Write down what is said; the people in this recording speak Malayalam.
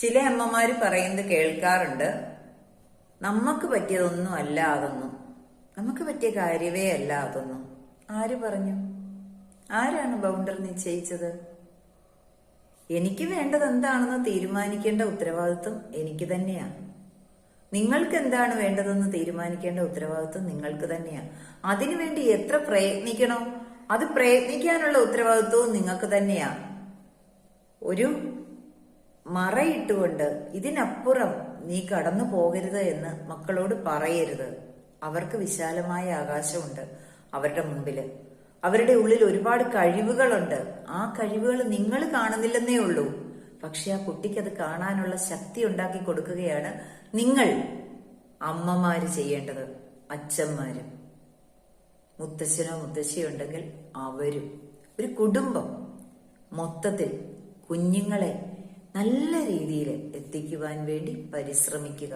ചില അമ്മമാർ പറയുന്നത് കേൾക്കാറുണ്ട്. നമുക്ക് പറ്റിയതൊന്നും അല്ല അതൊന്നും. നമുക്ക് പറ്റിയ കാര്യമേ അല്ല അതൊന്നും. ആര് പറഞ്ഞു? ആരാണ് ബൗണ്ടറി നിശ്ചയിച്ചത്? എനിക്ക് വേണ്ടത് എന്താണെന്ന് തീരുമാനിക്കേണ്ട ഉത്തരവാദിത്വം എനിക്ക് തന്നെയാണ്. നിങ്ങൾക്ക് എന്താണ് വേണ്ടതെന്ന് തീരുമാനിക്കേണ്ട ഉത്തരവാദിത്വം നിങ്ങൾക്ക് തന്നെയാണ്. അതിനുവേണ്ടി എത്ര പ്രയത്നിക്കണോ അത് പ്രയത്നിക്കാനുള്ള ഉത്തരവാദിത്വവും നിങ്ങൾക്ക് തന്നെയാണ്. ഒരു മറയിട്ടുകൊണ്ട് ഇതിനപ്പുറം നീ കടന്നു പോകരുത് എന്ന് മക്കളോട് പറയരുത്. അവർക്ക് വിശാലമായ ആകാശമുണ്ട് അവരുടെ മുമ്പിൽ. അവരുടെ ഉള്ളിൽ ഒരുപാട് കഴിവുകളുണ്ട്. ആ കഴിവുകൾ നിങ്ങൾ കാണുന്നില്ലെന്നേ ഉള്ളൂ. പക്ഷെ ആ കുട്ടിക്ക് അത് കാണാനുള്ള ശക്തി ഉണ്ടാക്കി കൊടുക്കുകയാണ് നിങ്ങൾ അമ്മമാര് ചെയ്യേണ്ടത് അച്ഛന്മാരും. മുത്തശ്ശനോ മുത്തശ്ശിയോ ഉണ്ടെങ്കിൽ അവരും. ഒരു കുടുംബം. മൊത്തത്തിൽ കുഞ്ഞുങ്ങളെ നല്ല രീതിയിൽ എത്തിക്കുവാൻ വേണ്ടി പരിശ്രമിക്കുക.